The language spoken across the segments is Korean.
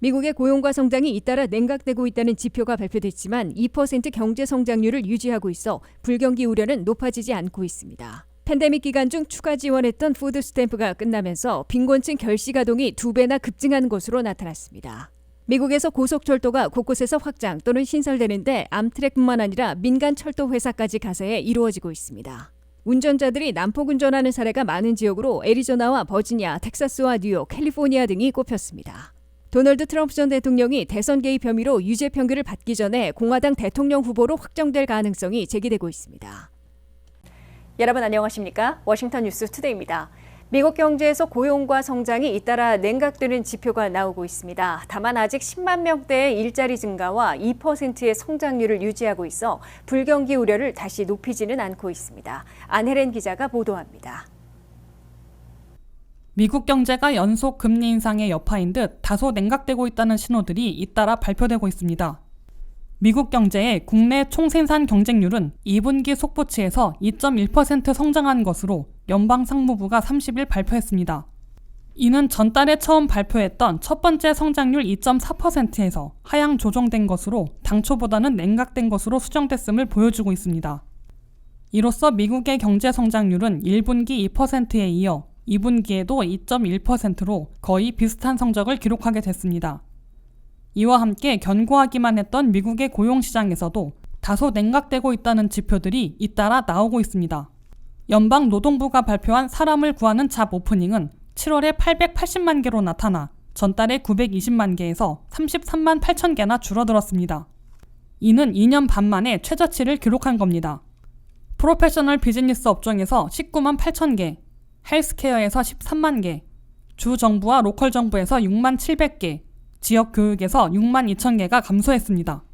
미국의 고용과 성장이 잇따라 냉각되고 있다는 지표가 발표됐지만 2% 경제 성장률을 유지하고 있어 불경기 우려는 높아지지 않고 있습니다. 팬데믹 기간 중 추가 지원했던 푸드 스탬프가 끝나면서 빈곤층 결시 가동이 두 배나 급증한 것으로 나타났습니다. 미국에서 고속철도가 곳곳에서 확장 또는 신설되는데 암트랙뿐만 아니라 민간 철도 회사까지 가세해 이루어지고 있습니다. 운전자들이 난폭 운전하는 사례가 많은 지역으로 애리조나와 버지니아, 텍사스와 뉴욕, 캘리포니아 등이 꼽혔습니다. 도널드 트럼프 전 대통령이 대선 개입 혐의로 유죄 판결을 받기 전에 공화당 대통령 후보로 확정될 가능성이 제기되고 있습니다. 여러분 안녕하십니까? 워싱턴 뉴스 투데이입니다. 미국 경제에서 고용과 성장이 잇따라 냉각되는 지표가 나오고 있습니다. 다만 아직 10만 명대의 일자리 증가와 2%의 성장률을 유지하고 있어 불경기 우려를 다시 높이지는 않고 있습니다. 안혜렌 기자가 보도합니다. 미국 경제가 연속 금리 인상의 여파인 듯 다소 냉각되고 있다는 신호들이 잇따라 발표되고 있습니다. 미국 경제의 국내 총생산 경쟁률은 2분기 속보치에서 2.1% 성장한 것으로 연방 상무부가 30일 발표했습니다. 이는 전달에 처음 발표했던 첫 번째 성장률 2.4%에서 하향 조정된 것으로 당초보다는 냉각된 것으로 수정됐음을 보여주고 있습니다. 이로써 미국의 경제 성장률은 1분기 2%에 이어 2분기에도 2.1%로 거의 비슷한 성적을 기록하게 됐습니다. 이와 함께 견고하기만 했던 미국의 고용시장에서도 다소 냉각되고 있다는 지표들이 잇따라 나오고 있습니다. 연방 노동부가 발표한 사람을 구하는 잡 오프닝은 7월에 880만 개로 나타나 전달에 920만 개에서 33만 8천 개나 줄어들었습니다. 이는 2년 반 만에 최저치를 기록한 겁니다. 프로페셔널 비즈니스 업종에서 19만 8천 개, 헬스케어에서 13만 개, 주 정부와 로컬 정부에서 6만 700개, 지역 교육에서 6만 2천 개가 감소했습니다.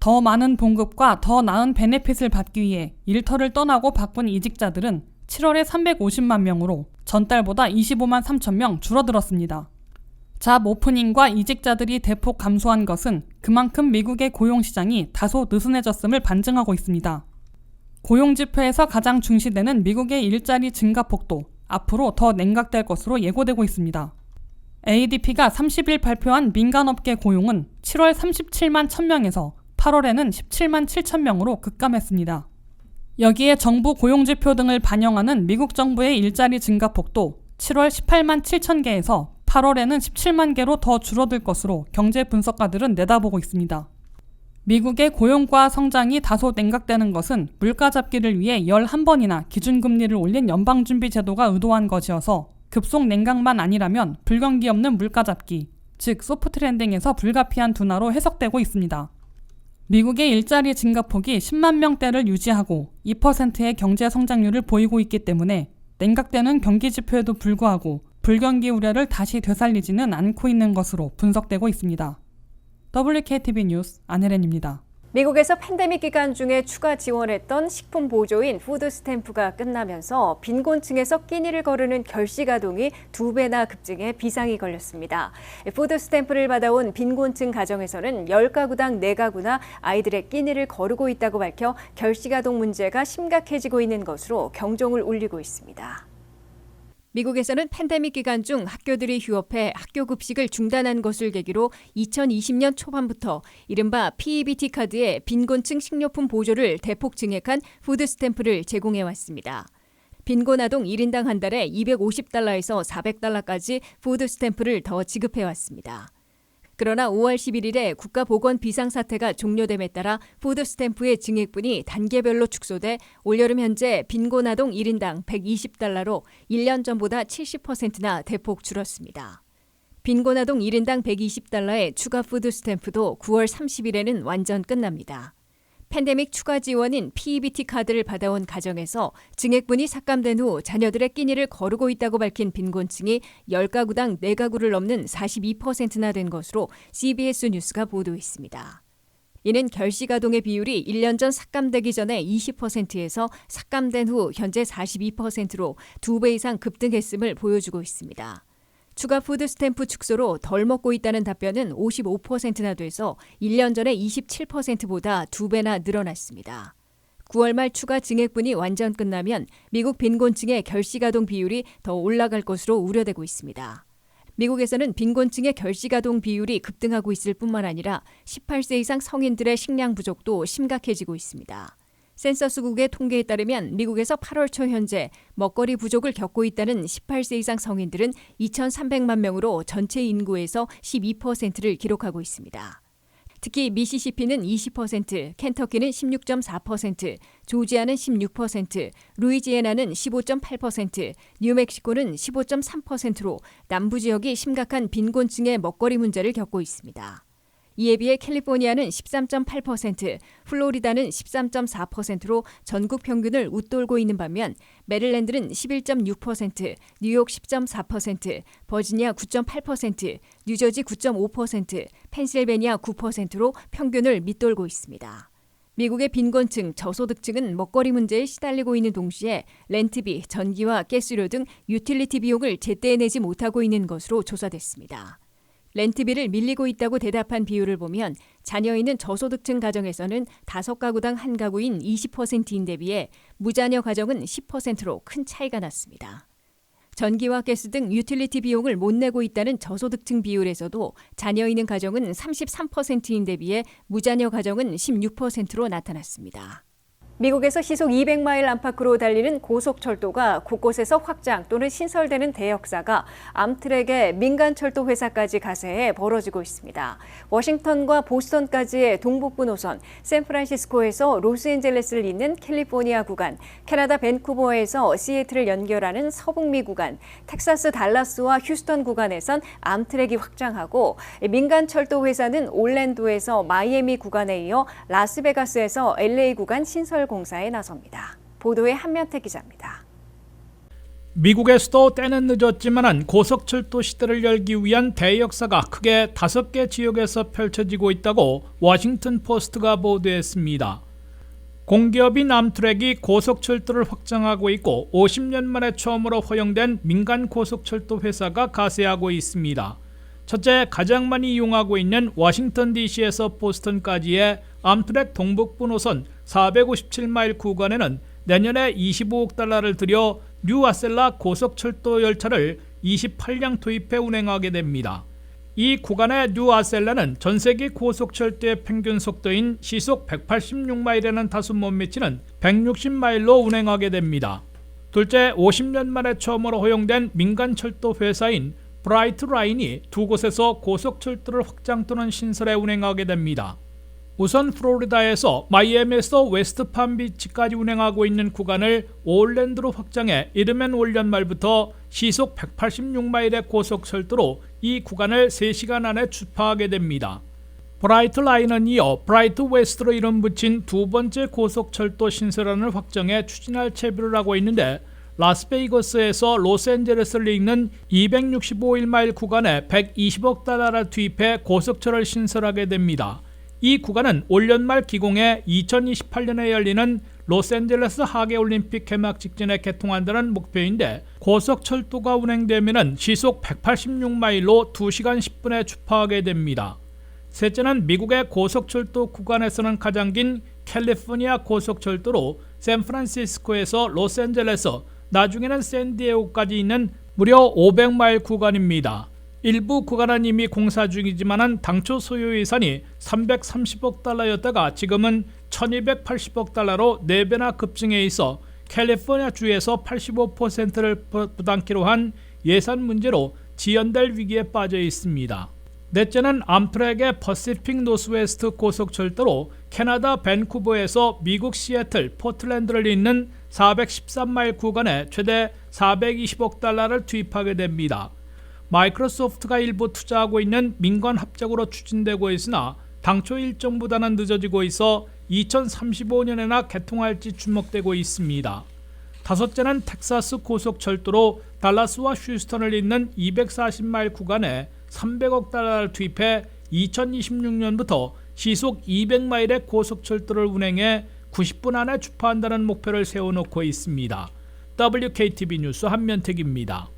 더 많은 봉급과 더 나은 베네핏을 받기 위해 일터를 떠나고 바꾼 이직자들은 7월에 350만 명으로 전달보다 25만 3천 명 줄어들었습니다. 잡 오프닝과 이직자들이 대폭 감소한 것은 그만큼 미국의 고용 시장이 다소 느슨해졌음을 반증하고 있습니다. 고용 지표에서 가장 중시되는 미국의 일자리 증가 폭도 앞으로 더 냉각될 것으로 예고되고 있습니다. ADP가 30일 발표한 민간업계 고용은 7월 37만 1000명에서 8월에는 17만 7천 명으로 급감했습니다. 여기에 정부 고용지표 등을 반영하는 미국 정부의 일자리 증가폭도 7월 18만 7천 개에서 8월에는 17만 개로 더 줄어들 것으로 경제 분석가들은 내다보고 있습니다. 미국의 고용과 성장이 다소 냉각되는 것은 물가 잡기를 위해 11번이나 기준금리를 올린 연방준비제도가 의도한 것이어서 급속 냉각만 아니라면 불경기 없는 물가 잡기, 즉 소프트 랜딩에서 불가피한 둔화로 해석되고 있습니다. 미국의 일자리 증가폭이 10만 명대를 유지하고 2%의 경제 성장률을 보이고 있기 때문에 냉각되는 경기 지표에도 불구하고 불경기 우려를 다시 되살리지는 않고 있는 것으로 분석되고 있습니다. WKTV 뉴스 안혜렌입니다. 미국에서 팬데믹 기간 중에 추가 지원했던 식품 보조인 푸드 스탬프가 끝나면서 빈곤층에서 끼니를 거르는 결시 가동이 두 배나 급증해 비상이 걸렸습니다. 푸드 스탬프를 받아온 빈곤층 가정에서는 10가구당 4가구나 아이들의 끼니를 거르고 있다고 밝혀 결시 가동 문제가 심각해지고 있는 것으로 경종을 울리고 있습니다. 미국에서는 팬데믹 기간 중 학교들이 휴업해 학교 급식을 중단한 것을 계기로 2020년 초반부터 이른바 PEBT 카드의 빈곤층 식료품 보조를 대폭 증액한 푸드 스탬프를 제공해 왔습니다. 빈곤 아동 1인당 한 달에 250달러에서 400달러까지 푸드 스탬프를 더 지급해 왔습니다. 그러나 5월 11일에 국가보건 비상사태가 종료됨에 따라 푸드 스탬프의 증액분이 단계별로 축소돼 올여름 현재 빈곤 아동 1인당 120달러로 1년 전보다 70%나 대폭 줄었습니다. 빈곤 아동 1인당 120달러의 추가 푸드 스탬프도 9월 30일에는 완전 끝납니다. 팬데믹 추가 지원인 PEBT 카드를 받아온 가정에서 증액분이 삭감된 후 자녀들의 끼니를 거르고 있다고 밝힌 빈곤층이 10가구당 4가구를 넘는 42%나 된 것으로 CBS 뉴스가 보도했습니다. 이는 결시가동의 비율이 1년 전 삭감되기 전에 20%에서 삭감된 후 현재 42%로 2배 이상 급등했음을 보여주고 있습니다. 추가 푸드 스탬프 축소로 덜 먹고 있다는 답변은 55%나 돼서 1년 전에 27%보다 2배나 늘어났습니다. 9월 말 추가 증액분이 완전 끝나면 미국 빈곤층의 결시가동 비율이 더 올라갈 것으로 우려되고 있습니다. 미국에서는 빈곤층의 결시가동 비율이 급등하고 있을 뿐만 아니라 18세 이상 성인들의 식량 부족도 심각해지고 있습니다. 센서스국의 통계에 따르면 미국에서 8월 초 현재 먹거리 부족을 겪고 있다는 18세 이상 성인들은 2,300만 명으로 전체 인구에서 12%를 기록하고 있습니다. 특히 미시시피는 20%, 켄터키는 16.4%, 조지아는 16%, 루이지애나는 15.8%, 뉴멕시코는 15.3%로 남부 지역이 심각한 빈곤층의 먹거리 문제를 겪고 있습니다. 이에 비해 캘리포니아는 13.8%, 플로리다는 13.4%로 전국 평균을 웃돌고 있는 반면 메릴랜드는 11.6%, 뉴욕 10.4%, 버지니아 9.8%, 뉴저지 9.5%, 펜실베니아 9%로 평균을 밑돌고 있습니다. 미국의 빈곤층, 저소득층은 먹거리 문제에 시달리고 있는 동시에 렌트비, 전기와 가스료 등 유틸리티 비용을 제때 내지 못하고 있는 것으로 조사됐습니다. 렌트비를 밀리고 있다고 대답한 비율을 보면 자녀 있는 저소득층 가정에서는 다섯 가구당 한 가구인 20%인 데 비해 무자녀 가정은 10%로 큰 차이가 났습니다. 전기와 가스 등 유틸리티 비용을 못 내고 있다는 저소득층 비율에서도 자녀 있는 가정은 33%인 데 비해 무자녀 가정은 16%로 나타났습니다. 미국에서 시속 200마일 안팎으로 달리는 고속철도가 곳곳에서 확장 또는 신설되는 대역사가 암트랙의 민간 철도 회사까지 가세해 벌어지고 있습니다. 워싱턴과 보스턴까지의 동북부 노선, 샌프란시스코에서 로스앤젤레스를 잇는 캘리포니아 구간, 캐나다 밴쿠버에서 시애틀을 연결하는 서북미 구간, 텍사스 달라스와 휴스턴 구간에선 암트랙이 확장하고 민간 철도 회사는 올랜도에서 마이애미 구간에 이어 라스베가스에서 LA 구간 신설 공사에 나섭니다. 보도에 한면태 기자입니다. 미국에서도 때는 늦었지만 고속철도 시대를 열기 위한 대역사가 크게 다섯 개 지역에서 펼쳐지고 있다고 워싱턴 포스트가 보도했습니다. 공기업인 암트랙이 고속철도를 확장하고 있고 50년 만에 처음으로 허용된 민간 고속철도 회사가 가세하고 있습니다. 첫째, 가장 많이 이용하고 있는 워싱턴 DC에서 보스턴까지의 암트랙 동북부 노선 457마일 구간에는 내년에 25억 달러를 들여 뉴 아셀라 고속철도 열차를 28량 도입해 운행하게 됩니다. 이 구간의 뉴 아셀라는 전 세계 고속철도의 평균 속도인 시속 186마일에는 다소 못 미치는 160마일로 운행하게 됩니다. 둘째, 50년 만에 처음으로 허용된 민간 철도 회사인 브라이트 라인이 두 곳에서 고속철도를 확장 또는 신설해 운행하게 됩니다. 우선 플로리다에서 마이애미에서 웨스트팜비치까지 운행하고 있는 구간을 올랜드로 확장해 이르면 올 연말부터 시속 186마일의 고속철도로 이 구간을 3시간 안에 주파하게 됩니다. 브라이트 라인은 이어 브라이트 웨스트로 이름 붙인 두 번째 고속철도 신설안을 확정해 추진할 채비를 하고 있는데 라스베이거스에서 로스앤젤레스를 잇는 265일마일 구간에 120억 달러를 투입해 고속철을 신설하게 됩니다. 이 구간은 올 연말 기공해 2028년에 열리는 로스앤젤레스 하계올림픽 개막 직전에 개통한다는 목표인데 고속철도가 운행되면 시속 186마일로 2시간 10분에 주파하게 됩니다. 셋째는 미국의 고속철도 구간에서는 가장 긴 캘리포니아 고속철도로 샌프란시스코에서 로스앤젤레스, 나중에는 샌디에고까지 있는 무려 500마일 구간입니다. 일부 구간은 이미 공사 중이지만 당초 소유 예산이 330억 달러였다가 지금은 1280억 달러로 4배나 급증해 있어 캘리포니아 주에서 85%를 부담키로 한 예산 문제로 지연될 위기에 빠져 있습니다. 넷째는 암트랙의 퍼시픽 노스웨스트 고속철도로 캐나다 밴쿠버에서 미국 시애틀, 포틀랜드를 잇는 413마일 구간에 최대 420억 달러를 투입하게 됩니다. 마이크로소프트가 일부 투자하고 있는 민간 합작으로 추진되고 있으나 당초 일정보다는 늦어지고 있어 2035년에나 개통할지 주목되고 있습니다. 다섯째는 텍사스 고속철도로 달라스와 휴스턴을 잇는 240마일 구간에 300억 달러를 투입해 2026년부터 시속 200마일의 고속철도를 운행해 90분 안에 주파한다는 목표를 세워놓고 있습니다. WKTV 뉴스 한면택입니다.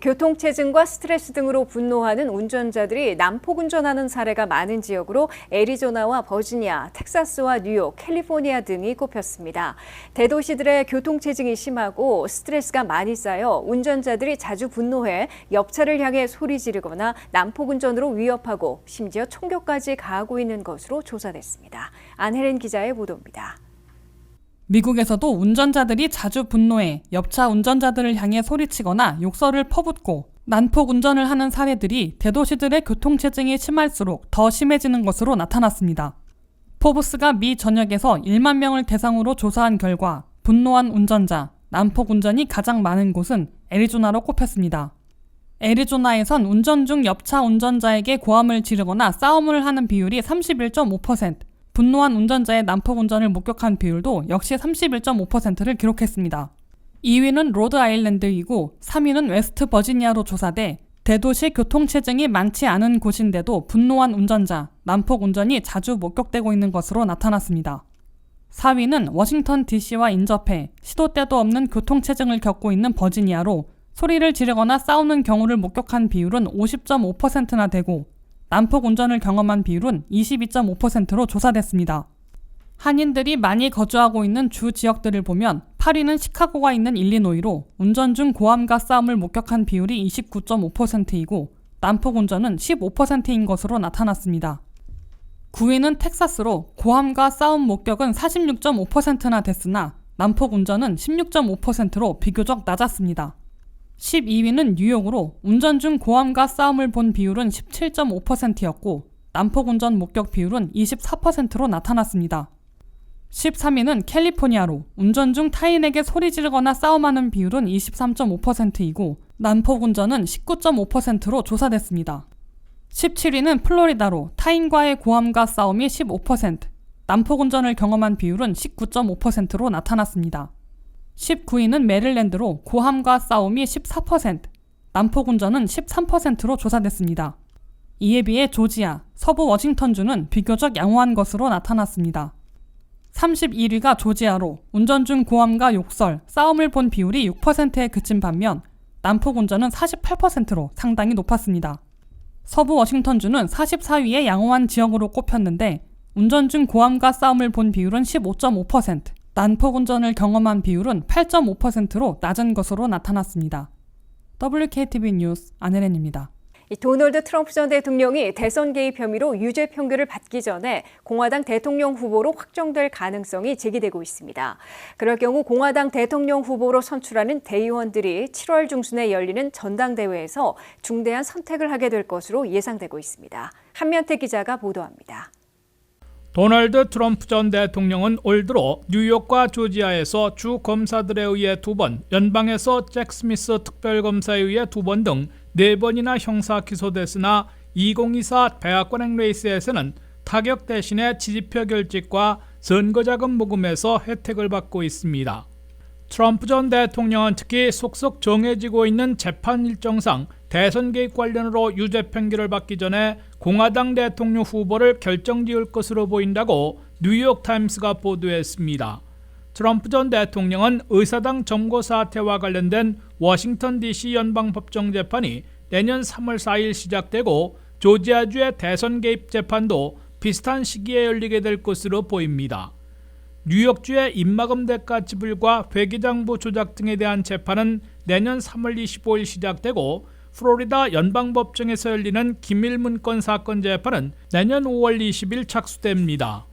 교통체증과 스트레스 등으로 분노하는 운전자들이 난폭 운전하는 사례가 많은 지역으로 애리조나와 버지니아, 텍사스와 뉴욕, 캘리포니아 등이 꼽혔습니다. 대도시들의 교통체증이 심하고 스트레스가 많이 쌓여 운전자들이 자주 분노해 옆차를 향해 소리 지르거나 난폭 운전으로 위협하고 심지어 총격까지 가하고 있는 것으로 조사됐습니다. 안혜린 기자의 보도입니다. 미국에서도 운전자들이 자주 분노해 옆차 운전자들을 향해 소리치거나 욕설을 퍼붓고 난폭 운전을 하는 사례들이 대도시들의 교통체증이 심할수록 더 심해지는 것으로 나타났습니다. 포브스가 미 전역에서 1만 명을 대상으로 조사한 결과 분노한 운전자, 난폭 운전이 가장 많은 곳은 애리조나로 꼽혔습니다. 애리조나에선 운전 중 옆차 운전자에게 고함을 지르거나 싸움을 하는 비율이 31.5%, 분노한 운전자의 난폭 운전을 목격한 비율도 역시 31.5%를 기록했습니다. 2위는 로드 아일랜드이고 3위는 웨스트 버지니아로 조사돼 대도시 교통체증이 많지 않은 곳인데도 분노한 운전자, 난폭 운전이 자주 목격되고 있는 것으로 나타났습니다. 4위는 워싱턴 DC와 인접해 시도 때도 없는 교통체증을 겪고 있는 버지니아로 소리를 지르거나 싸우는 경우를 목격한 비율은 50.5%나 되고 난폭 운전을 경험한 비율은 22.5%로 조사됐습니다. 한인들이 많이 거주하고 있는 주 지역들을 보면 8위는 시카고가 있는 일리노이로 운전 중 고함과 싸움을 목격한 비율이 29.5%이고 난폭 운전은 15%인 것으로 나타났습니다. 9위는 텍사스로 고함과 싸움 목격은 46.5%나 됐으나 난폭 운전은 16.5%로 비교적 낮았습니다. 12위는 뉴욕으로 운전 중 고함과 싸움을 본 비율은 17.5%였고 난폭 운전 목격 비율은 24%로 나타났습니다. 13위는 캘리포니아로 운전 중 타인에게 소리 지르거나 싸움하는 비율은 23.5%이고 난폭 운전은 19.5%로 조사됐습니다. 17위는 플로리다로 타인과의 고함과 싸움이 15%, 난폭 운전을 경험한 비율은 19.5%로 나타났습니다. 19위는 메릴랜드로 고함과 싸움이 14%, 난폭 운전은 13%로 조사됐습니다. 이에 비해 조지아, 서부 워싱턴주는 비교적 양호한 것으로 나타났습니다. 31위가 조지아로 운전 중 고함과 욕설, 싸움을 본 비율이 6%에 그친 반면 운전은 48%로 상당히 높았습니다. 서부 워싱턴주는 44위의 양호한 지역으로 꼽혔는데 운전 중 고함과 싸움을 본 비율은 15.5%, 난폭 운전을 경험한 비율은 8.5%로 낮은 것으로 나타났습니다. WKTV 뉴스 안혜린입니다. 이 도널드 트럼프 전 대통령이 대선 개입 혐의로 유죄 판결을 받기 전에 공화당 대통령 후보로 확정될 가능성이 제기되고 있습니다. 그럴 경우 공화당 대통령 후보로 선출하는 대의원들이 7월 중순에 열리는 전당대회에서 중대한 선택을 하게 될 것으로 예상되고 있습니다. 한면태 기자가 보도합니다. 도널드 트럼프 전 대통령은 올 들어 뉴욕과 조지아에서 주 검사들에 의해 두 번, 연방에서 잭 스미스 특별검사에 의해 두 번 등 네 번이나 형사 기소됐으나 2024 대학권행 레이스에서는 타격 대신에 지지표 결집과 선거자금 모금에서 혜택을 받고 있습니다. 트럼프 전 대통령은 특히 속속 정해지고 있는 재판 일정상 대선 개입 관련으로 유죄 판결을 받기 전에 공화당 대통령 후보를 결정지을 것으로 보인다고 뉴욕 타임스가 보도했습니다. 트럼프 전 대통령은 의사당 점거 사태와 관련된 워싱턴 DC 연방법정 재판이 내년 3월 4일 시작되고 조지아주의 대선 개입 재판도 비슷한 시기에 열리게 될 것으로 보입니다. 뉴욕주의 입마금 대가 지불과 회계장부 조작 등에 대한 재판은 내년 3월 25일 시작되고 플로리다 연방법정에서 열리는 기밀 문건 사건 재판은 내년 5월 20일 착수됩니다.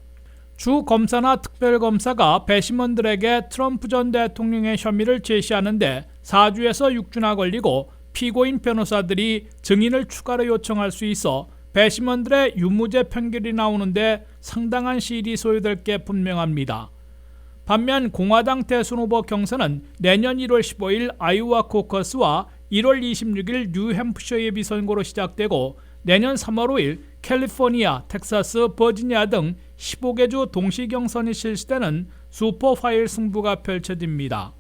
주 검사나 특별검사가 배심원들에게 트럼프 전 대통령의 혐의를 제시하는데 4주에서 6주나 걸리고 피고인 변호사들이 증인을 추가로 요청할 수 있어 배심원들의 유무죄 판결이 나오는데 상당한 시일이 소요될 게 분명합니다. 반면 공화당 대선 후보 경선은 내년 1월 15일 아이오와 코커스와 1월 26일 뉴햄프셔 예비선거로 시작되고 내년 3월 5일 캘리포니아, 텍사스, 버지니아 등 15개 주 동시 경선이 실시되는 슈퍼 파일 승부가 펼쳐집니다.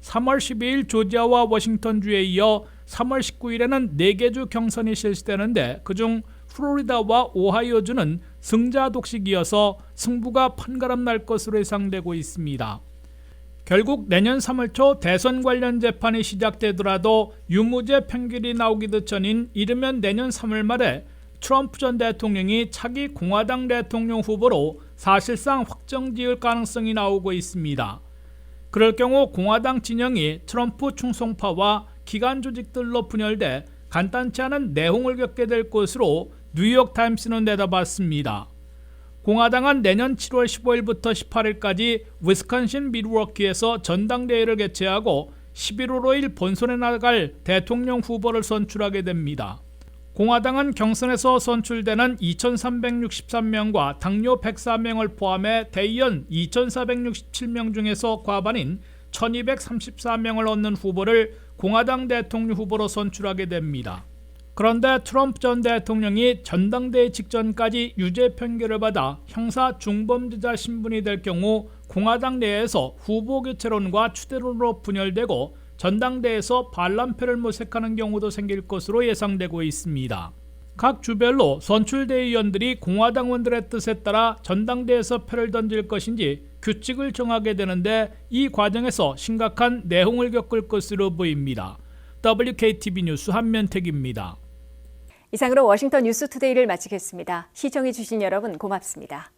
3월 12일 조지아와 워싱턴주에 이어 3월 19일에는 4개 주 경선이 실시되는데 그중 플로리다와 오하이오주는 승자 독식이어서 승부가 판가름 날 것으로 예상되고 있습니다. 결국 내년 3월 초 대선 관련 재판이 시작되더라도 유무죄 판결이 나오기도 전인 이르면 내년 3월 말에 트럼프 전 대통령이 차기 공화당 대통령 후보로 사실상 확정 지을 가능성이 나오고 있습니다. 그럴 경우 공화당 진영이 트럼프 충성파와 기관 조직들로 분열돼 간단치 않은 내홍을 겪게 될 것으로 뉴욕 타임스는 내다봤습니다. 공화당은 내년 7월 15일부터 18일까지 위스콘신 밀워키에서 전당대회를 개최하고 11월 5일 본선에 나갈 대통령 후보를 선출하게 됩니다. 공화당은 경선에서 선출되는 2,363명과 당뇨 104명을 포함해 대의원 2,467명 중에서 과반인 1,234명을 얻는 후보를 공화당 대통령 후보로 선출하게 됩니다. 그런데 트럼프 전 대통령이 전당대회 직전까지 유죄 판결을 받아 형사 중범죄자 신분이 될 경우 공화당 내에서 후보 교체론과 추대론으로 분열되고 전당대회에서 반란표를 모색하는 경우도 생길 것으로 예상되고 있습니다. 각 주별로 선출대의원들이 공화당원들의 뜻에 따라 전당대회에서 표를 던질 것인지 규칙을 정하게 되는데 이 과정에서 심각한 내홍을 겪을 것으로 보입니다. WKTV 뉴스 한면택입니다. 이상으로 워싱턴 뉴스 투데이를 마치겠습니다. 시청해주신 여러분 고맙습니다.